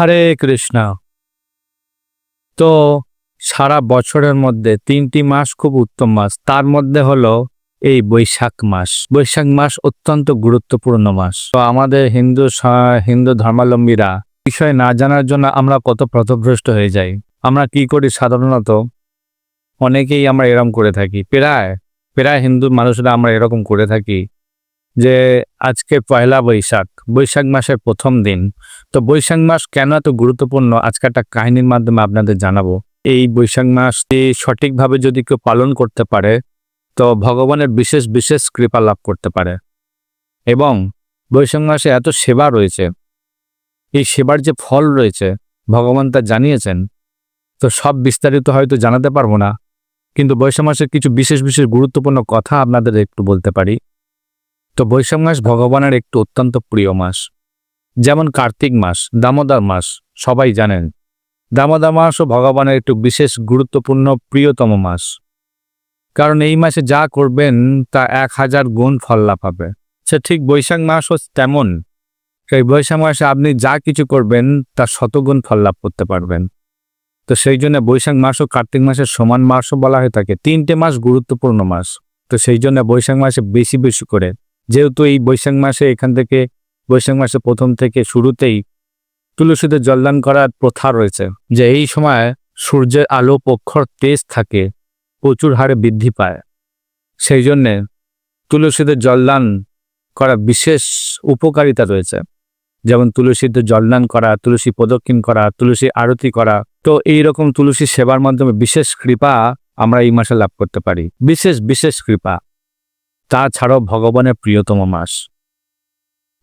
হরে কৃষ্ণ। তো সারা বছরের মধ্যে তিনটি মাস খুব উত্তম মাস। তার মধ্যে হলো এই বৈশাখ মাস। বৈশাখ মাস অত্যন্ত গুরুত্বপূর্ণ মাস। তো আমাদের হিন্দু হিন্দু ধর্মাবলম্বীরা বিষয় না জানার জন্য আমরা কত পথভ্রষ্ট হয়ে যাই। আমরা কি করি সাধারণত? অনেকেই আমরা এরকম করে থাকি। প্রায় প্রায় হিন্দু মানুষরা আমরা এরকম করে থাকি। যে আজকে পয়লা বৈশাখ বৈশাখ মাসের প্রথম দিন। তো বৈশাখ মাস কেন এত গুরুত্বপূর্ণ? আজকে একটা কাহিনীর মাধ্যমে আপনাদের জানাব। এই বৈশাখ মাসটি সঠিকভাবে যদি কেউ পালন করতে পারে, তো ভগবানের বিশেষ বিশেষ কৃপা লাভ করতে পারে। এবং বৈশাখ মাসে এত সেবা রয়েছে, এই সেবার যে ফল রয়েছে, ভগবান তা জানিয়েছেন। তো সব বিস্তারিত হয়তো জানাতে পারব না, কিন্তু বৈশাখ মাসের কিছু বিশেষ বিশেষ গুরুত্বপূর্ণ কথা আপনাদের একটু বলতে পারি। তো বৈশাখ মাস ভগবানের একটু অত্যন্ত প্রিয় মাস। যেমন কার্তিক মাস, দামোদর মাস, সবাই জানেন। দামোদর মাসও ভগবানের একটু বিশেষ গুরুত্বপূর্ণ প্রিয়তম মাস। কারণ এই মাসে যা করবেন তা এক হাজার গুণ ফল লাভ হবে। সে ঠিক বৈশাখ মাসও তেমন। সেই বৈশাখ মাসে আপনি যা কিছু করবেন তা শতগুণ ফল লাভ করতে পারবেন। তো সেই জন্য বৈশাখ মাস ও কার্তিক মাসের সমান মাসও বলা হয়ে থাকে। তিনটে মাস গুরুত্বপূর্ণ মাস। তো সেই জন্য বৈশাখ মাসে বেশি বেশি করে যেহেতু এই বৈশাখ মাসে এখান থেকে, বৈশাখ মাসে প্রথম থেকে শুরুতেই তুলসীতে জলদান করার প্রথা রয়েছে, যে এই সময় সূর্যের আলো পক্ষর তেজ থাকে, প্রচুর হারে বৃদ্ধি পায়। সেই জন্যে তুলসীতে জলদান করা বিশেষ উপকারিতা রয়েছে। যেমন তুলসীতে জলদান করা, তুলসী প্রদক্ষিণ করা, তুলসী আরতি করা, তো এই রকম তুলসী সেবার মাধ্যমে বিশেষ কৃপা আমরা এই মাসে লাভ করতে পারি। বিশেষ বিশেষ কৃপা। তাছাড়াও ভগবানের প্রিয়তম মাস।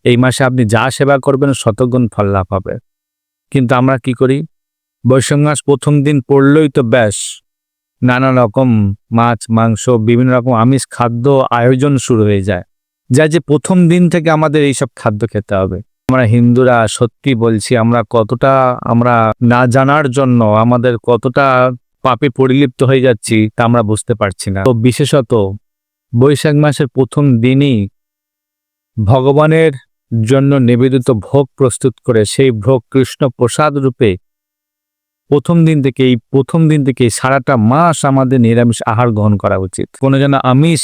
এই মাসে আপনি যা সেবা করবেন শতগুণ ফল লাভ হবে। কিন্তু আমরা কি করি? বৈশাখ মাস প্রথম দিন পড়লেই তো ব্যাস। নানা রকম মাছ, মাংস, বিভিন্ন রকম আমিষ, খাদ্য আয়োজন শুরু হয়ে যায়। যা যে প্রথম দিন থেকে আমাদের এইসব খাদ্য খেতে হবে। আমরা হিন্দুরা সত্যি বলছি, আমরা কতটা, আমরা না জানার জন্য আমাদের কতটা পাপে পরিলিপ্ত হয়ে যাচ্ছি তা আমরা বুঝতে পারছি না। তো বিশেষত বৈশাখ মাসের প্রথম দিনই ভগবানের জন্য নিবেদিত ভোগ প্রস্তুত করে সেই ভোগ কৃষ্ণ প্রসাদ রূপে প্রথম দিন থেকে এই প্রথম দিন থেকে সারাটা মাস আমাদের নিরামিষ আহার গ্রহণ করা উচিত। কোনো যেন আমিষ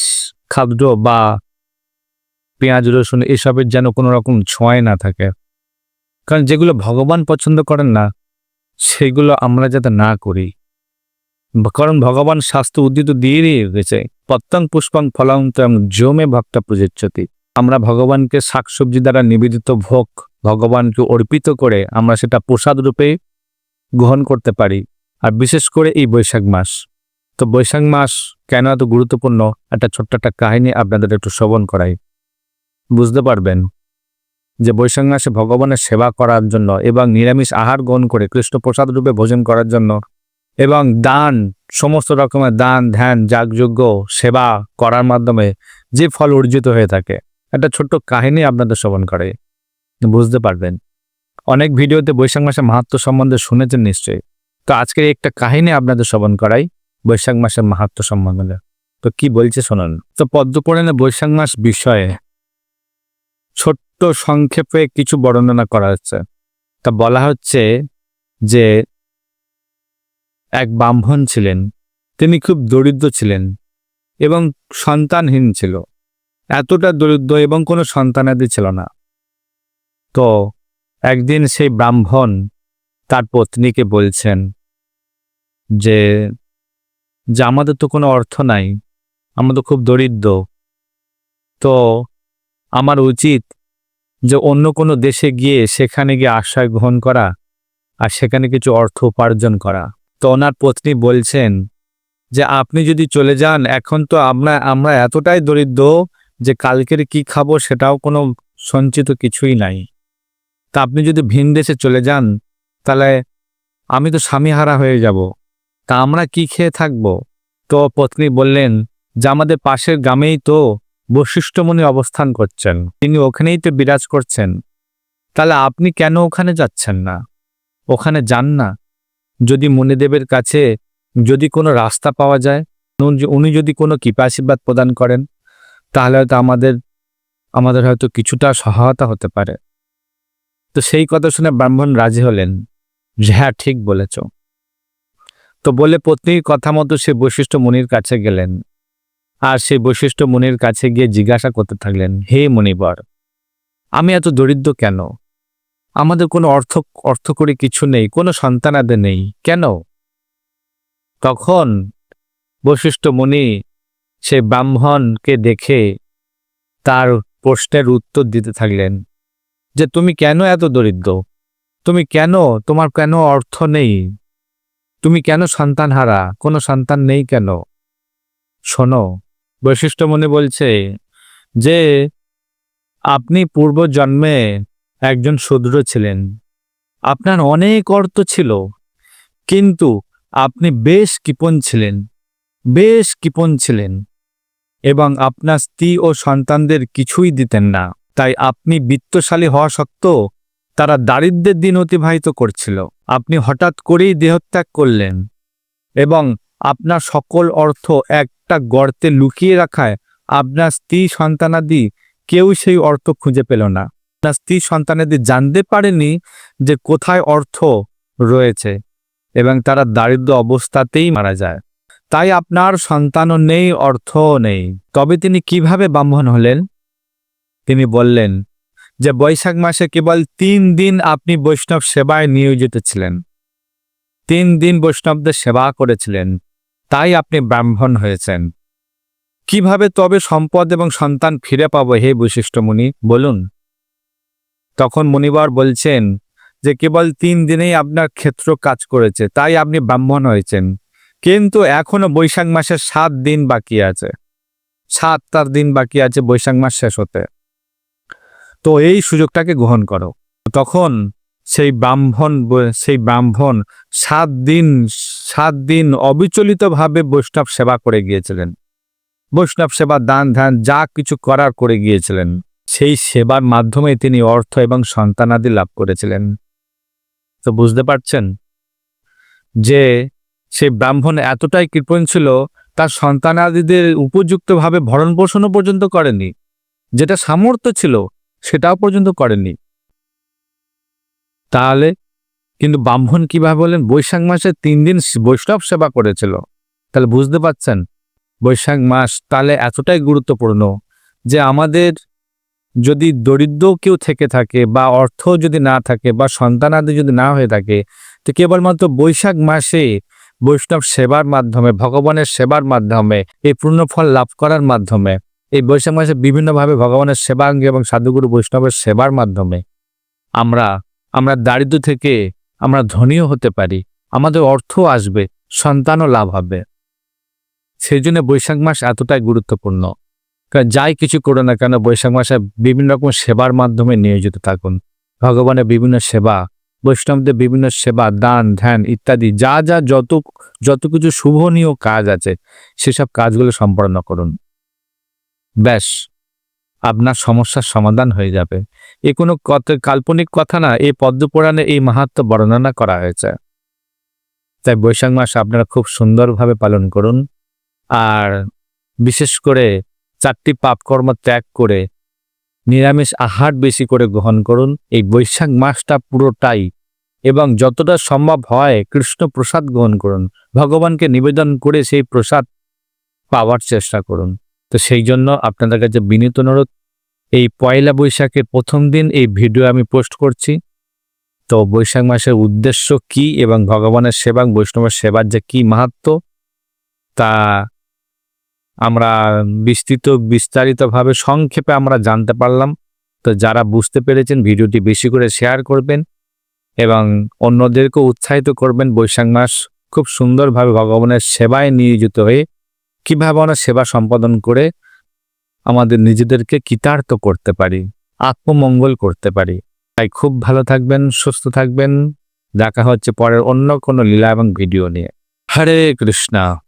খাদ্য বা পেঁয়াজ, রসুন এসবের যেন কোনো রকম ছোঁয়াই না থাকে। কারণ যেগুলো ভগবান পছন্দ করেন না, সেগুলো আমরা যাতে না করি। কারণ ভগবান স্বাস্থ্য উদ্দিত দিয়ে রেখেছে পত্তং পুষ্পং ফলং তং জমে ভক্ত প্রযোজ্যতি আমরা ভগবানকে শাকসবজি দ্বারা নিবেদিত ভোগ ভগবানকে অর্পিত করে আমরা সেটা প্রসাদ রূপে গ্রহণ করতে পারি, আর বিশেষ করে এই বৈশাখ মাস। তো বৈশাখ মাস কেন এত গুরুত্বপূর্ণ? একটা ছোট্ট একটা কাহিনী আপনাদের একটু শ্রবণ করাই। বুঝতে পারবেন যে বৈশাখ মাসে ভগবানের সেবা করার জন্য এবং নিরামিষ আহার গ্রহণ করে কৃষ্ণ প্রসাদ রূপে ভোজন করার জন্য এবং দান, সমস্ত রকমের দান, ধ্যান, যাগযজ্ঞ, সেবা করার মাধ্যমে যে ফল অর্জিত হয়ে থাকে। একটা ছোট্ট কাহিনী আপনাদের শ্রবণ করে বুঝতে পারবেন। অনেক ভিডিওতে বৈশাখ মাসের মাহাত্ম সম্বন্ধে শুনেছেন নিশ্চয়ই। তো আজকের একটা কাহিনী আপনাদের শ্রবণ করাই বৈশাখ মাসের মাহাত্ম সম্বন্ধে। তো কি বলছে শুনুন। তো পদ্মপুরাণে বৈশাখ মাস বিষয়ে ছোট্ট সংক্ষেপে কিছু বর্ণনা করা হচ্ছে। তা বলা হচ্ছে যে এক ব্রাহ্মণ ছিলেন। তিনি খুব দরিদ্র ছিলেন এবং সন্তানহীন ছিল। এতটা দরিদ্র এবং কোনো সন্তানাদি ছিল না। তো একদিন সেই ব্রাহ্মণ তার পত্নীকে বলছেন যে যে আমাদের তো কোনো অর্থ নাই, আমরা তো খুব দরিদ্র। তো আমার উচিত যে অন্য কোনো দেশে গিয়ে সেখানে গিয়ে আশ্রয় গ্রহণ করা আর সেখানে কিছু অর্থ উপার্জন করা। তো ওনার পত্নী বলছেন যে, আপনি যদি চলে যান, এখন তো আমরা আমরা এতটাই দরিদ্র যে কালকের কি খাব সেটাও কোনো সঞ্চিত কিছুই নাই। তা আপনি যদি ভিন দেশে চলে যান, তাহলে আমি তো স্বামীহারা হয়ে যাব। তা আমরা কি খেয়ে থাকব? তো পত্নী বললেন, যে আমাদের পাশের গ্রামেই তো বশিষ্ঠমণি অবস্থান করছেন। তিনি ওখানেই তো বিরাজ করছেন। তাহলে আপনি কেন ওখানে যাচ্ছেন না? ওখানে যান না? যদি মণিদেবের কাছে যদি কোনো রাস্তা পাওয়া যায় উনি- উনি যদি কোনো কৃপা আশীর্বাদ প্রদান করেন, তাহলে হয়তো আমাদের আমাদের হয়তো কিছুটা সহায়তা হতে পারে। তো সেই কথা শুনে ব্রাহ্মণ রাজি হলেন। যে হ্যাঁ ঠিক বলেছ। তো বলে পত্নীর কথা মতো সে বৈশিষ্ট্য মুনির কাছে গেলেন। আর সেই বৈশিষ্ট্য মুনির কাছে গিয়ে জিজ্ঞাসা করতে থাকলেন, হে মুনিবর, আমি এত দরিদ্র কেন? আমাদের কোনো অর্থ অর্থ করে কিছু নেই, কোনো সন্তানাদের নেই। কেন? তখন বৈশিষ্ট্য মুনি সে ব্রাহ্মণকে দেখে তার প্রশ্নের উত্তর দিতে থাকলেন যে, তুমি কেন এত দরিদ্র? তুমি কেন, তোমার কেন অর্থ নেই? তুমি কেন সন্তান হারা কোনো সন্তান নেই কেন? শোনো বৈশিষ্ট্য মনে বলছে যে, আপনি পূর্ব জন্মে একজন শূদ্র ছিলেন। আপনার অনেক অর্থ ছিল, কিন্তু আপনি বেশ কৃপণ ছিলেন, বেশ কৃপণ ছিলেন এবং আপনার স্ত্রী ও সন্তানদের কিছুই দিতেন না। তাই আপনি বিত্তশালী হওয়া সত্ত্বেও তারা দারিদ্রের দিন অতিবাহিত করছিল। আপনি হঠাৎ করেই দেহত্যাগ করলেন এবং আপনার সকল অর্থ একটা গর্তে লুকিয়ে রাখায় আপনার স্ত্রী সন্তানাদি কেউ সেই অর্থ খুঁজে পেল না। আপনার স্ত্রী সন্তানাদি জানতে পারেনি যে কোথায় অর্থ রয়েছে এবং তারা দারিদ্র অবস্থাতেই মারা যায়। তাই আপনার সন্তানও নেই, অর্থও নেই। তবে তিনি কীভাবে ব্রাহ্মণ হলেন? তিনি বললেন যে বৈশাখ মাসে কেবল তিন দিন আপনি বৈষ্ণব সেবায় নিয়োজিত ছিলেন। তিন দিন বৈষ্ণবদের সেবা করেছিলেন। তাই আপনি ব্রাহ্মণ হয়েছেন। কীভাবে তবে সম্পদ এবং সন্তান ফিরে পাবো হে বৈশিষ্ট্য মুনি বলুন। তখন মুনিবার বলছেন যে কেবল তিন দিনেই আপনার ক্ষেত্র কাজ করেছে, তাই আপনি ব্রাহ্মণ হয়েছেন। কিন্তু এখনও বৈশাখ মাসের সাত দিন বাকি আছে। সাতটার দিন বাকি আছে, বৈশাখ মাস শেষ হতে। তো এই সুযোগটাকে গ্রহণ করো। তখন সেই ব্রাহ্মণ সেই ব্রাহ্মণ সাত দিন সাত দিন অবিচলিতভাবে বৈষ্ণব সেবা করে গিয়েছিলেন। বৈষ্ণব সেবা, দান, ধ্যান, যা কিছু করার করে গিয়েছিলেন। সেই সেবার মাধ্যমে তিনি অর্থ এবং সন্তানাদি লাভ করেছিলেন। তো বুঝতে পারছেন? যে সেই ব্রাহ্মণ এতটাই কৃপণ ছিল, তার সন্তানাদিদের উপযুক্তভাবে ভরণ পোষণও পর্যন্ত করেনি। যেটা সামর্থ্য ছিল, সেটাও পর্যন্ত করেনি। তাহলে কিন্তু ব্রাহ্মণ কীভাবে বলেন, বৈশাখ মাসে তিন দিন বৈষ্ণব সেবা করেছিল। তাহলে বুঝতে পারছেন? বৈশাখ মাস তাহলে এতটাই গুরুত্বপূর্ণ যে আমাদের যদি দরিদ্র কেউ থেকে থাকে বা অর্থ যদি না থাকে বা সন্তানাদি যদি না হয়ে থাকে, তো কেবলমাত্র বৈশাখ মাসে বৈষ্ণব সেবার মাধ্যমে, ভগবানের সেবার মাধ্যমে, এই পূর্ণফল লাভ করার মাধ্যমে, এই বৈশাখ মাসে বিভিন্নভাবে ভগবানের সেবাঙ্গ এবং সাধুগুরু বৈষ্ণবের সেবার মাধ্যমে আমরা আমরা দারিদ্র থেকে আমরা ধনীও হতে পারি, আমাদের অর্থ আসবে, সন্তানও লাভ হবে। সেই জন্য বৈশাখ মাস এতটাই গুরুত্বপূর্ণ। যাই কিছু করো না কেন বৈশাখ মাসে বিভিন্ন রকম সেবার মাধ্যমে নিয়োজিত থাকুন। ভগবানের বিভিন্ন সেবা, বৈষ্ণবদের বিভিন্ন সেবা, দান, ধ্যান ইত্যাদি, যা যা যত যত কিছু শুভনীয় কাজ আছে, সেসব কাজগুলো সম্পন্ন করুন। ব্যাস, আপনার সমস্যার সমাধান হয়ে যাবে। এ কোনো কাল্পনিক কথা না, এই পদ্মপুরাণে এই মাহাত্ম বর্ণনা করা হয়েছে। তাই বৈশাখ মাস আপনারা খুব সুন্দরভাবে পালন করুন। আর বিশেষ করে চারটি পাপকর্ম ত্যাগ করে নিরামিষ আহার বেশি করে গ্রহণ করুন। এই বৈশাখ মাসটা পুরোটাই এবং যতটা সম্ভব হয় কৃষ্ণ প্রসাদ গ্রহণ করুন। ভগবানকে নিবেদন করে সেই প্রসাদ পাওয়ার চেষ্টা করুন। তো সেই জন্য আপনাদের কাছে বিনীত অনুরোধ, এই পয়লা বৈশাখের প্রথম দিন এই ভিডিও আমি পোস্ট করছি। তো বৈশাখ মাসের উদ্দেশ্য কি এবং ভগবানের সেবা, বৈষ্ণবের সেবার যে কি মাহাত্ম তা আমরা বিস্তৃত, বিস্তারিতভাবে সংক্ষেপে আমরা জানতে পারলাম। তো যারা বুঝতে পেরেছেন ভিডিওটি বেশি করে শেয়ার করবেন এবং অন্যদেরকে উৎসাহিত করবেন বৈশাখ মাস খুব সুন্দরভাবে ভগবানের সেবায় নিয়োজিত হয়ে কীভাবে আমরা সেবা সম্পাদন করে আমাদের নিজেদেরকে কৃতার্থ করতে পারি, আত্মমঙ্গল করতে পারি। তাই খুব ভালো থাকবেন, সুস্থ থাকবেন। দেখা হচ্ছে পরের অন্য কোনো লীলা এবং ভিডিও নিয়ে। হরে কৃষ্ণা।